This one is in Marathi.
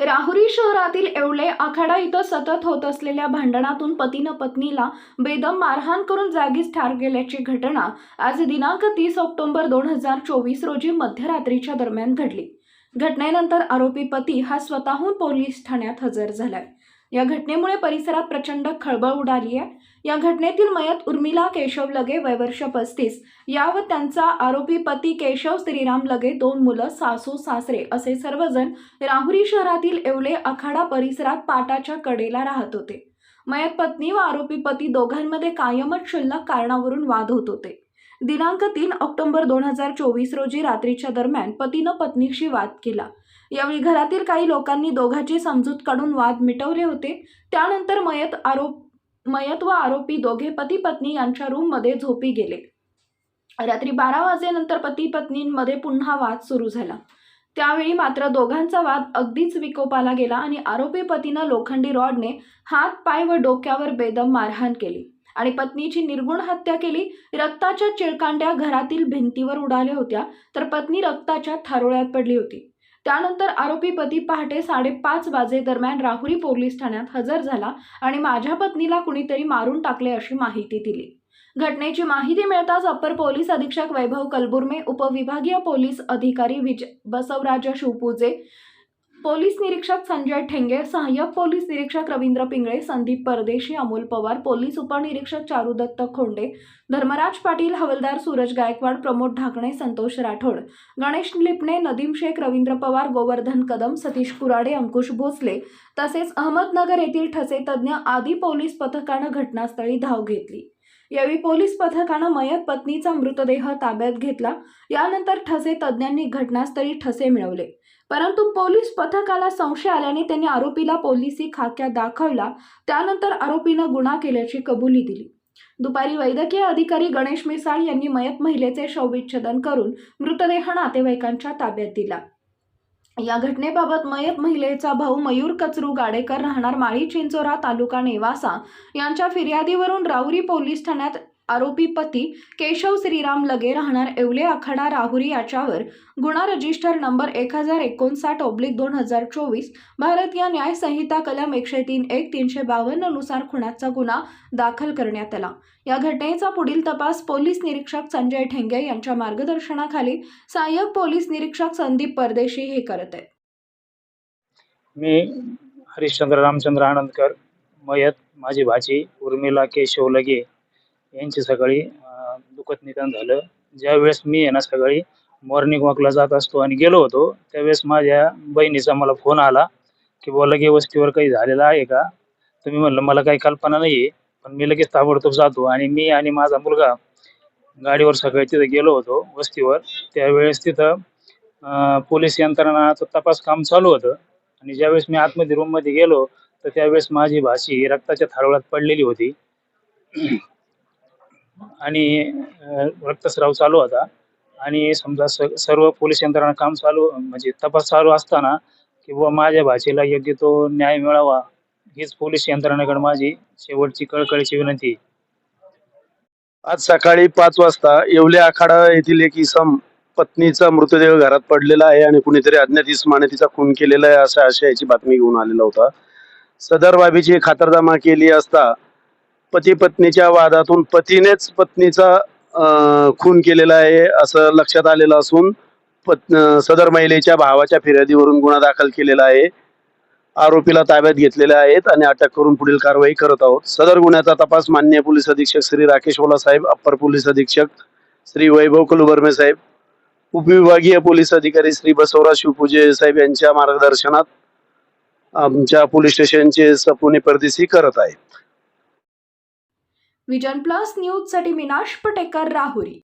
राहुरी शहरातील एवढे आखाडा इथं सतत होत असलेल्या भांडणातून पतीनं पत्नीला बेदम मारहाण करून जागीच ठार गेल्याची घटना आज दिनांक तीस ऑक्टोबर दोन हजार चोवीस रोजी मध्यरात्रीच्या दरम्यान घडली. घटनेनंतर आरोपी पती हा स्वतःहून पोलीस ठाण्यात हजर झालाय. या घटनेमुळे परिसरात प्रचंड खळबळ उडाली आहे. या घटनेतील मयत उर्मिला केशव लगे वयवर्ष पस्तीस. या व त्यांचा आरोपी पती केशव श्रीराम लगे दोन मुलं सासू सासरे असे सर्वजण राहुरी शहरातील येवले आखाडा परिसरात पाटाच्या कडेला राहत होते. मयत पत्नी व आरोपी पती दोघांमध्ये कायमच क्षुल्लक कारणावरून वाद होत होते. दिनांक तीन ऑक्टोबर दोन हजार चोवीस रोजी रात्रीच्या दरम्यान पतीनं पत्नीशी वाद केला. यावेळी घरातील काही लोकांनी दोघांची समजूत काढून वाद मिटवले होते. त्यानंतर मयत आरोप मयत व आरोपी दोघे पती पत्नी यांच्या रूममध्ये झोपी गेले. रात्री बारा वाजेनंतर पती पत्नींमध्ये पुन्हा वाद सुरू झाला. त्यावेळी मात्र दोघांचा वाद अगदीच विकोपाला गेला आणि आरोपी पतीनं लोखंडी रॉडने हात पाय व डोक्यावर बेदम मारहाण केली आणि पत्नीची निर्गुण हत्या केली. रक्ताच्या चिळकांड्या घरातील भिंतीवर उडाल्या होत्या तर पत्नी रक्ताच्या थारोळ्यात पडली होती. त्यानंतर आरोपी पती पहाटे साडेपाच वाजे दरम्यान राहुरी पोलीस ठाण्यात हजर झाला आणि माझ्या पत्नीला कुणीतरी मारून टाकले अशी माहिती दिली. घटनेची माहिती मिळताच अप्पर पोलीस अधीक्षक वैभव कलबुर्मे उपविभागीय पोलीस अधिकारी विज बसवराज शिवपूजे पोलीस निरीक्षक संजय ठेंगे सहाय्यक पोलीस निरीक्षक रवींद्र पिंगळे संदीप परदेशी अमोल पवार पोलीस उपनिरीक्षक चारुदत्त खोंडे धर्मराज पाटील हवलदार सूरज गायकवाड प्रमोद ढाकणे संतोष राठोड गणेश लिपणे नदीम शेख रवींद्र पवार गोवर्धन कदम सतीश कुराडे अंकुश भोसले तसेच अहमदनगर येथील ठसे तज्ज्ञ आदी पोलीस पथकानं घटनास्थळी धाव घेतली. यावेळी पोलीस पथकानं मयत पत्नीचा मृतदेह ताब्यात घेतला. यानंतर ठसे तज्ज्ञांनी घटनास्थळी ठसे मिळवले. परंतु पोलीस पथकाला संशय आल्याने त्यांनी आरोपीला पोलिसी खाक्यात दाखवला. त्यानंतर आरोपीनं गुन्हा केल्याची कबुली दिली. दुपारी वैद्यकीय अधिकारी गणेश मिसाळ यांनी मयत महिलेचे शवविच्छेदन करून मृतदेह नातेवाईकांच्या ताब्यात दिला. या घटनेबाबत मयत महिलेचा भाऊ मयूर कचरू गाडेकर राहणार माळी चिंचोरा तालुका नेवासा. यांच्या फिर्यादीवरून राऊरी पोलीस ठाण्यात आरोपी पती केशव श्रीराम लगे राहणार येवले आखाडा राहुरी याच्यावर गुन्हा रजिस्टर नंबर एक हजार एकोणसाठ ओब्लिक दोन हजार चोवीस भारतीय न्याय संहिता कलम एकशे तीन एक तीनशे बावन्ननुसार खुनाचा गुन्हा दाखल करण्यात आला. या घटनेचा पुढील तपास पोलीस निरीक्षक संजय ठेंगे यांच्या मार्गदर्शनाखाली सहाय्यक पोलीस निरीक्षक संदीप परदेशी हे करत आहेत. मी हरिश्चंद्र रामचंद्र आनंदकर मयत माझी भाची उर्मिला केशव लगे यांची सकाळी दुखत निदान निधन झालं. ज्यावेळेस मी आहे ना सकाळी मॉर्निंग वॉकला जात असतो आणि गेलो होतो त्यावेळेस माझ्या बहिणीचा मला फोन आला की बुवा लगे वस्तीवर काही झालेलं आहे का? तुम्ही म्हणलं मला काही कल्पना नाही आहे पण मी लगेच ताबडतोब जातो आणि मी आणि माझा मुलगा गाडीवर सकाळी तिथं गेलो होतो वस्तीवर. त्यावेळेस तिथं पोलीस यंत्रणाचं तपास काम चालू होतं. आणि ज्यावेळेस मी आतमध्ये रूममध्ये गेलो तर त्यावेळेस माझी भाषी रक्ताच्या थारोळ्यात पडलेली होती. आणि रक्तस्राव चालू होता. आणि समजा सर्व पोलीस यंत्रणा काम चालू म्हणजे तपास चालू असताना किंवा माझ्या भाचीला योग्य तो न्याय मिळावा हीच पोलीस यंत्रणेकडे माझी शेवटची कळकळीची विनंती आज सकाळी पाच वाजता येवले आखाडा येथील एक इसम पत्नीचा मृतदेह घरात पडलेला आहे आणि कुणीतरी अज्ञात इसमाने तिचा खून केलेला आहे अशा आशयाची बातमी घेऊन आलेला होता. सदर बाबीची खातरजमा केली असता पती पत्नीच्या वादातून पतीनेच पत्नीचा खून केलेला आहे असं लक्षात आलेलं असून पत् सदर महिलेच्या भावाच्या फिर्यादीवरून गुन्हा दाखल केलेला आहे. आरोपीला ताब्यात घेतलेले आहेत आणि अटक करून पुढील कारवाई करत आहोत. सदर गुन्ह्याचा तपास मान्य पोलीस अधीक्षक श्री राकेश ओला साहेब अप्पर पोलीस अधीक्षक श्री वैभव कुलबर्मे साहेब उपविभागीय पोलीस अधिकारी श्री बसवराज शिवपूजे साहेब यांच्या मार्गदर्शनात आमच्या पोलीस स्टेशनचे सपुने परदेशी करत आहेत. विजन प्लस न्यूजसाठी मिनाश पटेकर राहुरी.